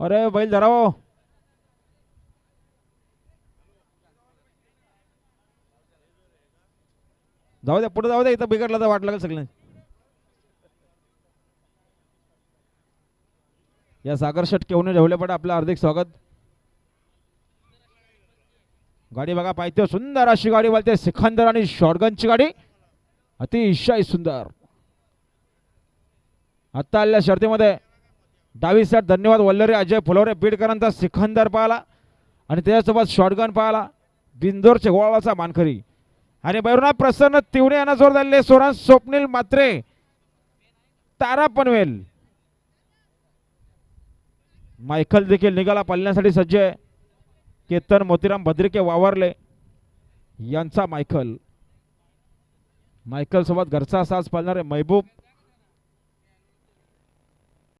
अरे बैल धरा हो. जाऊ द्या पुढे जाऊ द्या इथं बिघडलं तर वाट लागेल सगळं. या सागर शेट केवणे ढवलेपट आपलं हार्दिक स्वागत. गाडी बघा पाहिजे सुंदर अशी गाडी बोलते सिखंदर आणि शॉटगनची गाडी. अतिशय सुंदर. आत्ता आलेल्या शर्तीमध्ये डावी साईड धन्यवाद. वल्लरे अजय फुलवरे बीडकरांचा सिखंदर पाहिला आणि त्याच्यासोबत शॉटगन पाहिला. बिंदोरचे गोळाचा मानकरी. आणि बैरुना प्रसन्न तिवणे यांना जोर दिले सोरा स्वप्नील मात्रे तारा पनवेल. मायकल देखील निघाला पालण्यासाठी सज्ज आहे. केतन मोतीराम भद्रिके वावरले. यांचा मायकल. मायकल सोबत घरचा साज पालणारे महबूब.